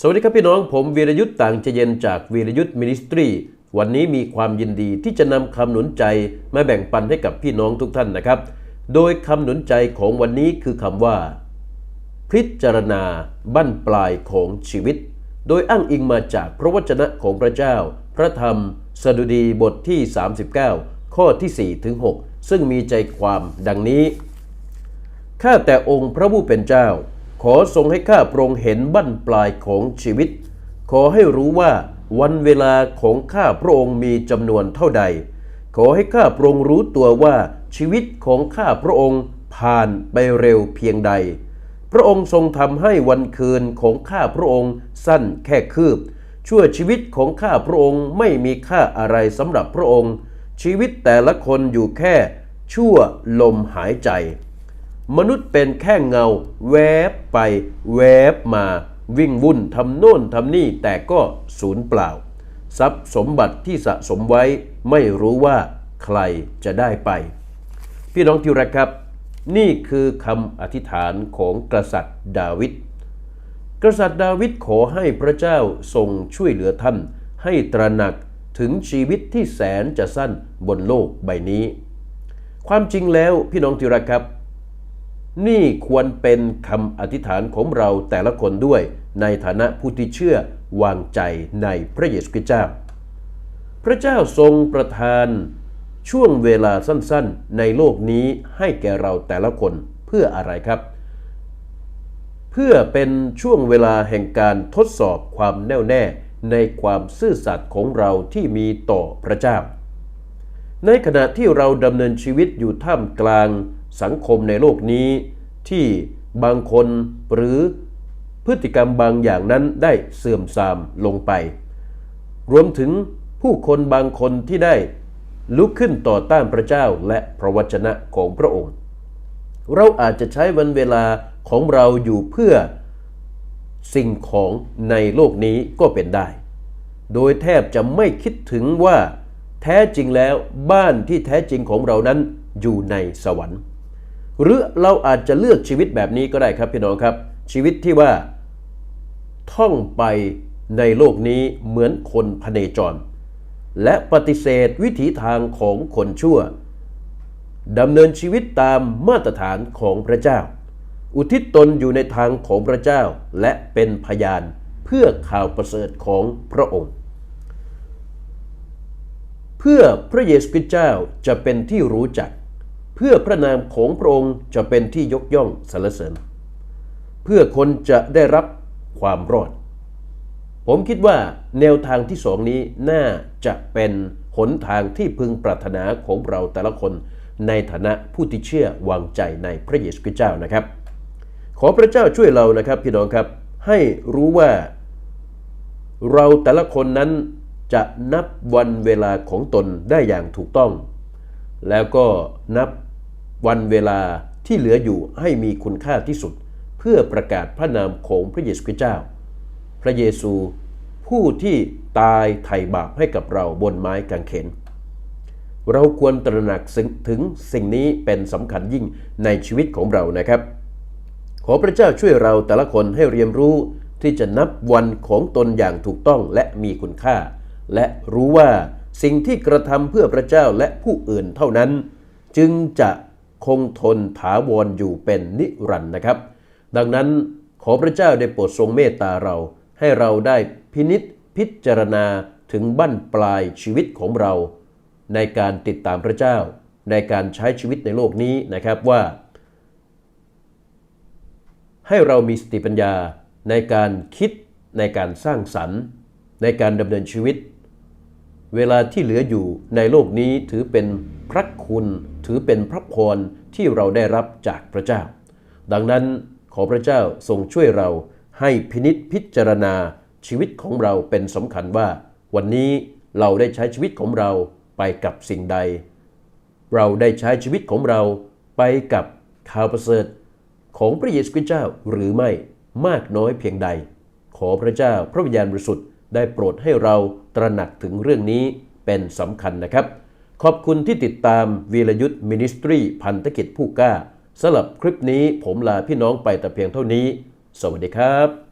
สวัสดีครับพี่น้องผมวีรยุทธ์ต่างจะเย็นจากวีรยุทธ์มินิสทรีวันนี้มีความยินดีที่จะนำคำหนุนใจมาแบ่งปันให้กับพี่น้องทุกท่านนะครับ โดยคำหนุนใจของวันนี้คือคำว่า พิจารณาบั้นปลายของชีวิต โดยอ้างอิงมาจากพระวจนะของพระเจ้า พระธรรม สดุดีบทที่ 39 ข้อที่4ถึง6ซึ่งมีใจความดังนี้ ข้าแต่องค์พระผู้เป็นเจ้า ขอทรงให้ข้าพระองค์เห็นบั้นปลายของชีวิต ขอให้รู้ว่าวันเวลาของข้าพระองค์มีจำนวนเท่าใด ขอให้ข้าพระองค์รู้ตัวว่าชีวิตของข้าพระองค์ผ่านไปเร็วเพียงใด พระองค์ทรงทำให้วันคืนของข้าพระองค์สั้นแค่คืบ ชั่วชีวิตของข้าพระองค์ไม่มีค่าอะไรสำหรับพระองค์ ชีวิตแต่ละคนอยู่แค่ชั่วลมหายใจ มนุษย์เป็นแค่เงา แวบไปแวบมาวิ่งวุ่นทำโน่นทำนี่แต่ก็สูญเปล่า ทรัพย์สมบัติที่สะสมไว้ไม่รู้ว่าใครจะได้ไป พี่น้องที่รักครับ นี่คือคำอธิษฐานของกษัตริย์ดาวิดกษัตริย์ดาวิดขอให้พระเจ้าทรงช่วยเหลือท่าน ให้ตระหนักถึงชีวิตที่แสนจะสั้นบนโลกใบนี้ ความจริงแล้วพี่น้องที่รักครับ นี่ควรเป็นคำอธิษฐานของเราแต่ละคนด้วย ในฐานะผู้ที่เชื่อวางใจในพระเยซูคริสต์เจ้า พระเจ้าทรงประทานช่วงเวลาสั้นๆ ในโลกนี้ให้แก่เราแต่ละคนเพื่ออะไรครับ เพื่อเป็นช่วงเวลาแห่งการทดสอบความแน่วแน่ในความซื่อสัตย์ของเราที่มีต่อพระเจ้า ในขณะที่เราดำเนินชีวิตอยู่ท่ามกลาง สังคมในโลกนี้ ที่บางคนหรือพฤติกรรมบางอย่างนั้นได้เสื่อมทรามลงไป รวมถึงผู้คนบางคนที่ได้ลุกขึ้นต่อต้านพระเจ้าและพระวจนะของพระองค์ เราอาจจะใช้วันเวลาของเราอยู่เพื่อสิ่งของในโลกนี้ก็เป็นได้ โดยแทบจะไม่คิดถึงว่าแท้จริงแล้วบ้านที่แท้จริงของเรานั้นอยู่ในสวรรค์ หรือเราอาจจะเลือกชีวิตแบบนี้ก็ได้ครับพี่น้องครับ ชีวิตที่ว่า ท่องไปในโลกนี้เหมือนคนพเนจร และปฏิเสธวิถีทางของคนชั่วดำเนินชีวิตตามมาตรฐานของพระเจ้า อุทิศตนอยู่ในทางของพระเจ้าและเป็นพยานเพื่อข่าวประเสริฐของพระองค์ เพื่อพระเยซูคริสต์เจ้าจะเป็นที่รู้จัก เพื่อพระนามของพระองค์จะเป็นที่ยกย่องสรรเสริญ เพื่อคนจะได้รับความรอด ผมคิดว่าแนวทางที่สองนี้น่าจะเป็นหนทางที่พึงปรารถนาของเราแต่ละคนในฐานะผู้ที่เชื่อวางใจในพระเยซูคริสต์เจ้านะครับ ขอพระเจ้าช่วยเรานะครับพี่น้องครับให้รู้ว่า เราแต่ละคนนั้นจะนับวันเวลาของตนได้อย่างถูกต้อง แล้วก็นับ วันเวลาที่เหลืออยู่ให้มีคุณค่าที่สุด เพื่อประกาศพระนามของพระเยซูคริสต์เจ้า พระเยซูผู้ที่ตายไถ่บาปให้กับเราบนไม้กางเขน เราควรตระหนักถึงสิ่งนี้เป็นสำคัญยิ่งในชีวิตของเรานะครับ ขอพระเจ้าช่วยเราแต่ละคนให้เรียนรู้ที่จะนับวันของตนอย่างถูกต้องและมีคุณค่า และรู้ว่าสิ่งที่กระทำเพื่อพระเจ้าและผู้อื่นเท่านั้น จึงจะ คงทนถาวรอยู่เป็นนิรันดร์นะครับ ดังนั้นขอพระเจ้าได้โปรดทรงเมตตาเรา ให้เราได้พินิษพิจารณาถึงบั้นปลายชีวิตของเรา ในการติดตามพระเจ้า ในการใช้ชีวิตในโลกนี้นะครับว่า ให้เรามีสติปัญญาในการคิดในการสร้างสรรค์ ในการดำเนินชีวิต เวลาที่เหลืออยู่ในโลกนี้ถือเป็นพระคุณ ถือเป็นพระพรที่เราได้รับจากพระเจ้า ดังนั้นขอพระเจ้าทรงช่วยเราให้พินิษพิจารณาชีวิตของเราเป็นสำคัญว่า วันนี้เราได้ใช้ชีวิตของเราไปกับสิ่งใด เราได้ใช้ชีวิตของเราไปกับข่าวประเสริฐของพระเยซูคริสต์เจ้าหรือไม่มากน้อยเพียงใด ขอพระเจ้าพระวิญญาณบริสุทธิ์ได้โปรดให้เรา ตระหนักถึงเรื่องนี้เป็นสำคัญนะครับ ขอบคุณที่ติดตามวีรยุทธ์มินิสทรีพันธกิจผู้กล้าสำหรับคลิปนี้ผมลาพี่น้องไปแต่เพียงเท่านี้ สวัสดีครับ